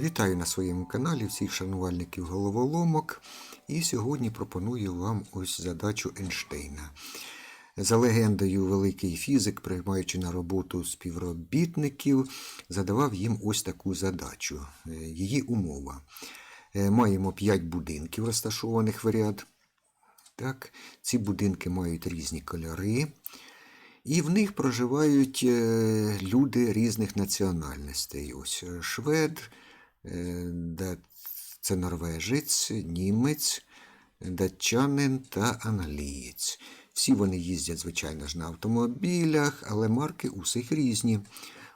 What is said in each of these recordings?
Вітаю на своєму каналі всіх шанувальників головоломок. І сьогодні пропоную вам ось задачу Ейнштейна. За легендою, великий фізик, приймаючи на роботу співробітників, задавав їм ось таку задачу. Е, Її умова. Е, Маємо 5 будинків, розташованих в ряд. Так, ці будинки мають різні кольори. І в них проживають е, люди різних національностей. Ось швед, це норвежець, німець, датчанин та англієць. Всі вони їздять, звичайно ж, на автомобілях, але марки у всіх різні.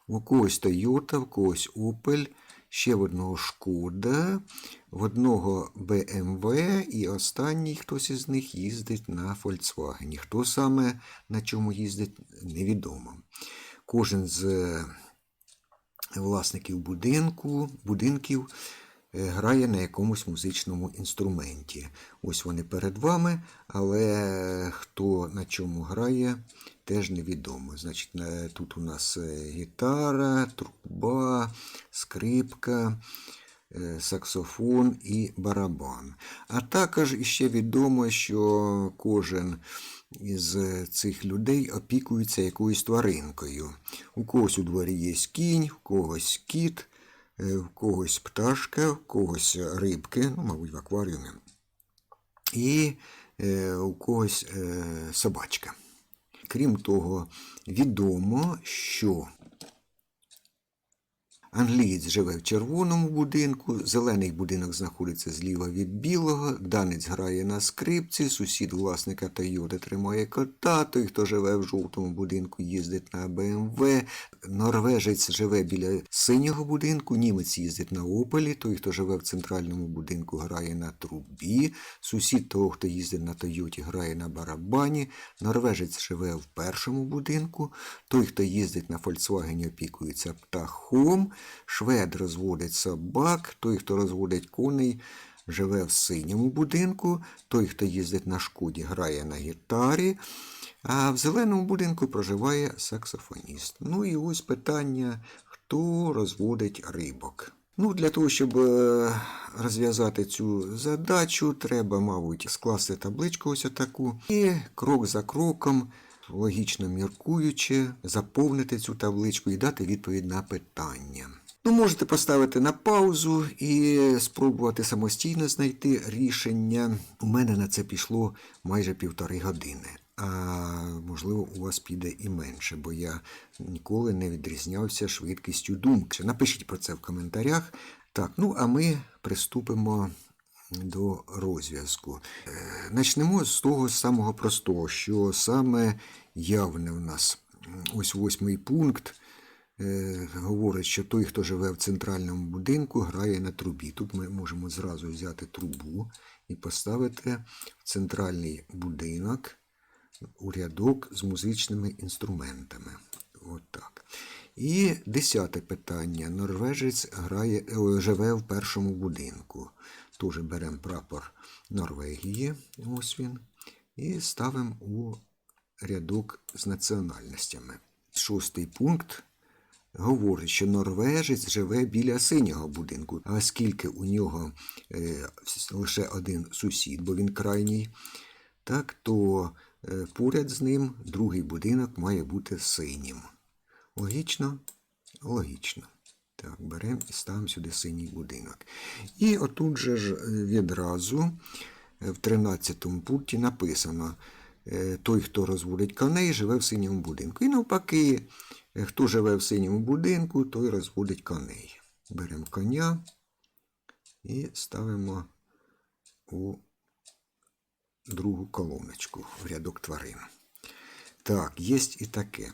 У когось Toyota, в когось Opel, ще в одного Шкода, в одного BMW і останній хтось із них їздить на Volkswagen. Хто саме на чому їздить, невідомо. Кожен з е, власників будинку, будинків е, грає на якомусь музичному інструменті. Ось вони перед вами, але хто на чому грає, теж невідомо. Значить, тут у нас е, гітара, труба, скрипка, саксофон і барабан. А також іще відомо, що кожен із цих людей опікується якоюсь тваринкою. У когось у дворі є кінь, у когось кіт, е, в когось пташка, в когось рибки, ну, мабуть, в акваріумі, і е, у когось е, собачка. Крім того, відомо, що Англієць живе в червоному будинку, зелений будинок знаходиться зліва від білого, данець грає на скрипці, сусід власника Тойоти тримає кота, той, хто живе в жовтому будинку, їздить на БМВ, норвежець живе біля синього будинку, німець їздить на Опелі, той, хто живе в центральному будинку, грає на трубі, сусід того, хто їздить на Тойоті, грає на барабані, норвежець живе в першому будинку, той, хто їздить на Volkswagen, опікується птахом, швед розводить собак, той, хто розводить коней, живе в синьому будинку, той, хто їздить на шкоді, грає на гітарі, а в зеленому будинку проживає саксофоніст. Ну і ось питання, хто розводить рибок. Ну, для того, щоб е, розв'язати цю задачу, треба, мабуть, скласти табличку ось таку і крок за кроком, логічно міркуючи, заповнити цю табличку і дати відповідь на питання. Ну, можете поставити на паузу і спробувати самостійно знайти рішення. У мене на це пішло майже півтори години. А можливо, у вас піде і менше, бо я ніколи не відрізнявся швидкістю думки. Напишіть про це в коментарях. Так, ну а ми приступимо до розв'язку. Е, Начнемо з того самого простого, що саме явне в нас. Ось восьмий пункт е, говорить, що той, хто живе в центральному будинку, грає на трубі. Тут ми можемо зразу взяти трубу і поставити в центральний будинок у рядок з музичними інструментами. От так. І десяте питання. Норвежець грає, е, живе в першому будинку. Теж беремо прапор Норвегії, ось він, і ставимо у рядок з національностями. Шостий пункт говорить, що норвежець живе біля синього будинку, а оскільки у нього е, лише один сусід, бо він крайній, так, то е, поряд з ним другий будинок має бути синім. Логічно? Логічно. Так, беремо і ставимо сюди синій будинок. І отут же ж е, відразу е, в 13 пункті написано: е, той, хто розводить коней, живе в синьому будинку. І навпаки, хто живе в синьому будинку, той розводить коней. Беремо коня і ставимо у другу колоночку в рядок тварин. Так, є і таке.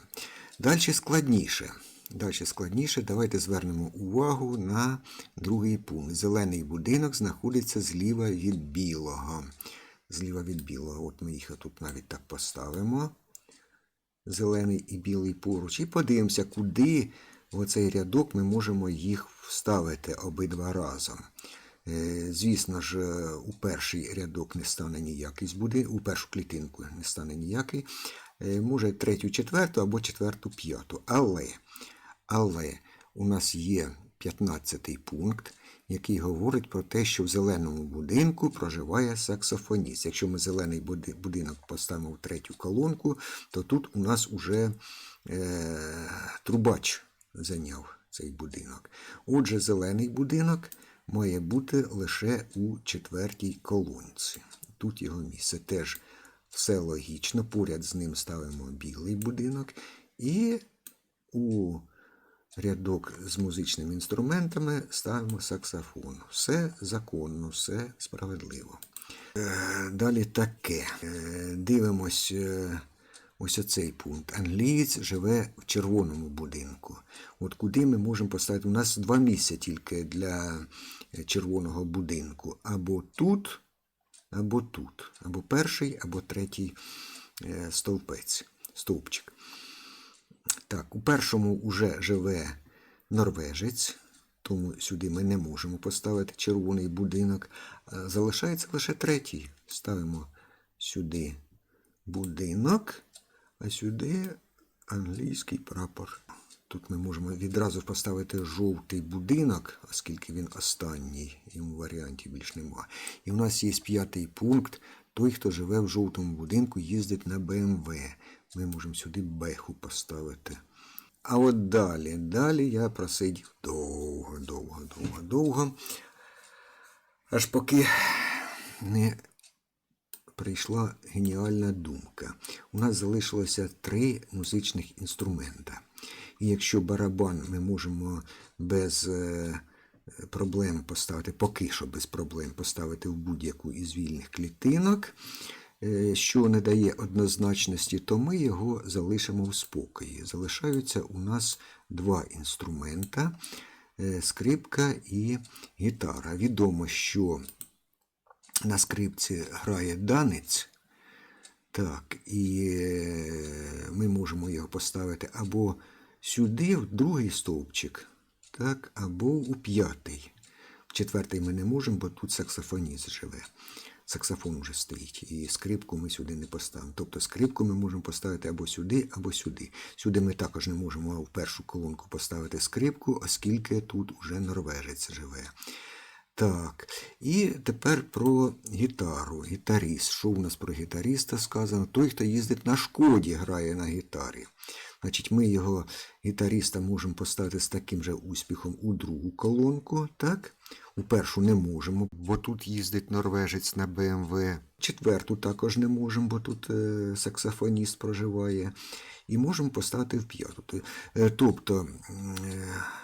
Далі складніше. Далі складніше. Давайте звернемо увагу на другий пункт. Зелений будинок знаходиться зліва від білого. Зліва від білого. От ми їх тут навіть так поставимо. Зелений і білий поруч. І подивимося, куди в оцей рядок ми можемо їх вставити обидва разом. Е, Звісно ж, у перший рядок не стане ніякий з буди- у першу клітинку не стане ніякий. Е, Може третю, четверту або четверту, п'яту. Але, але у нас є 15-й пункт, який говорить про те, що в зеленому будинку проживає саксофоніст. Якщо ми зелений будинок поставимо в третю колонку, то тут у нас уже е, трубач зайняв цей будинок. Отже, зелений будинок має бути лише у четвертій колонці. Тут його місце теж все логічно. Поряд з ним ставимо білий будинок і у рядок з музичними інструментами ставимо саксофон. Все законно, все справедливо. Е, Далі таке. Е, Дивимось е, ось оцей пункт. Англієць живе в червоному будинку. От куди ми можемо поставити? У нас два місця тільки для червоного будинку. Або тут, або тут. Або перший, або третій стовпець, стовпчик. Так, у першому вже живе норвежець, тому сюди ми не можемо поставити червоний будинок. Залишається лише третій. Ставимо сюди будинок, а сюди англійський прапор. Тут ми можемо відразу поставити жовтий будинок, оскільки він останній, йому варіантів більш нема. І в нас є п'ятий пункт. Той, хто живе в жовтому будинку, їздить на БМВ. Ми можемо сюди беху поставити. А от далі, далі я просидів довго, довго, довго, довго. Аж поки не прийшла геніальна думка. У нас залишилося три музичних інструмента. І якщо барабан ми можемо без е, проблем поставити, поки що без проблем поставити в будь-яку із вільних клітинок, що не дає однозначності, то ми його залишимо в спокої. Залишаються у нас два інструмента е, скрипка і гітара. Відомо, що на скрипці грає данець. Так, і е, ми можемо його поставити або сюди, в другий стовпчик, так, або у п'ятий. В четвертий ми не можемо, бо тут саксофоніст живе. Саксофон вже стоїть, і скрипку ми сюди не поставимо. Тобто скрипку ми можемо поставити або сюди, або сюди. Сюди ми також не можемо в першу колонку поставити скрипку, оскільки тут уже норвежець живе. Так, і тепер про гітару. Гітаріст. Що у нас про гітаріста сказано? Той, хто їздить на шкоді, грає на гітарі. Значить, ми його гітаріста можемо поставити з таким же успіхом у другу колонку. так? У першу не можемо, бо тут їздить норвежець на БМВ. Четверту також не можемо, бо тут е, саксофоніст проживає. І можемо поставити в п'яту. Е, Тобто, е,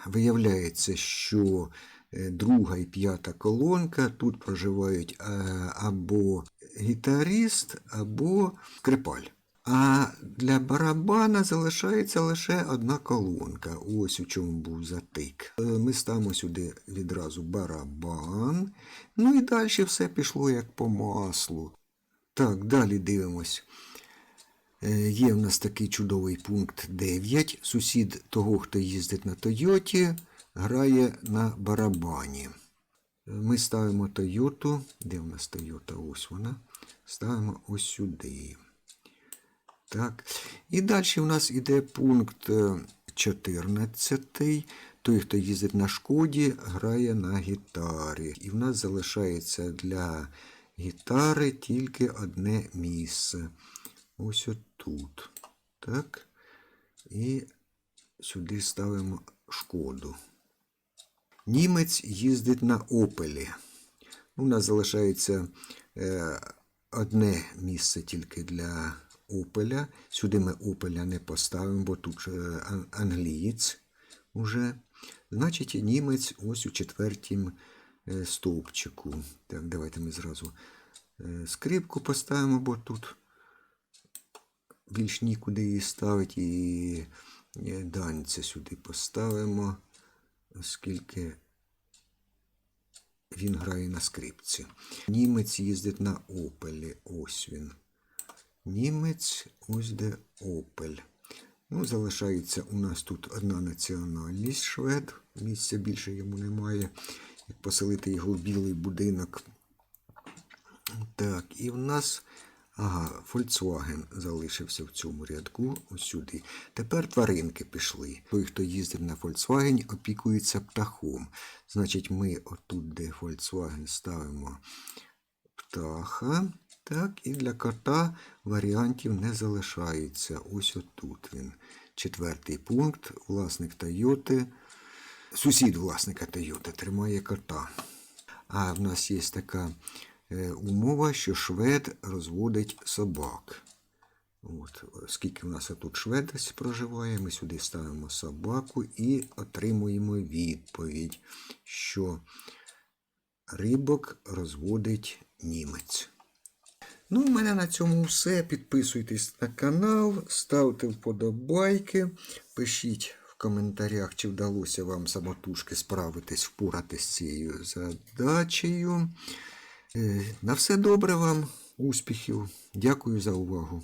виявляється, що друга і п'ята колонка тут проживають або гітаріст, або скрипаль. А для барабана залишається лише одна колонка. Ось у чому був затик. Е, Ми ставимо сюди відразу барабан. Ну і далі все пішло як по маслу. Так, далі дивимось. Е, Є в нас такий чудовий пункт 9. Сусід того, хто їздить на Тойоті, грає на барабані. Е, Ми ставимо Тойоту. Де в нас Тойота? Ось вона. Ставимо ось сюди. Так. І далі у нас іде пункт е, 14. Той, хто їздить на шкоді, грає на гітарі. І в нас залишається для гітари тільки одне місце. Ось отут. Так. І сюди ставимо шкоду. Німець їздить на опелі. У нас залишається е, одне місце тільки для опеля. Сюди ми опеля не поставимо, бо тут е, англієць уже. Значить, німець ось у четвертім е, стовпчику. Так, давайте ми зразу е, скрипку поставимо, бо тут більш нікуди її ставити. І данця сюди поставимо, оскільки він грає на скрипці. Німець їздить на опелі. Ось він. Німець, ось де опель. Ну, залишається у нас тут одна національність швед. Місця більше йому немає. Як поселити його в білий будинок. Так, і в нас Ага, Volkswagen залишився в цьому рядку ось. Тепер тваринки пішли. Той, хто їздив на Volkswagen, опікується птахом. Значить, ми отут, де Volkswagen, ставимо птаха. Так, і для кота варіантів не залишається. Ось отут він. Четвертий пункт. Власник Тойоти. Сусід власника Тойоти тримає кота. А в нас є така е, умова, що швед розводить собак. От, скільки в нас тут швед проживає, ми сюди ставимо собаку і отримуємо відповідь, що рибок розводить німець. Ну, у мене на цьому все. Підписуйтесь на канал, ставте вподобайки, пишіть в коментарях, чи вдалося вам самотужки справитись, впоратись з цією задачею. Е, На все добре вам, успіхів. Дякую за увагу.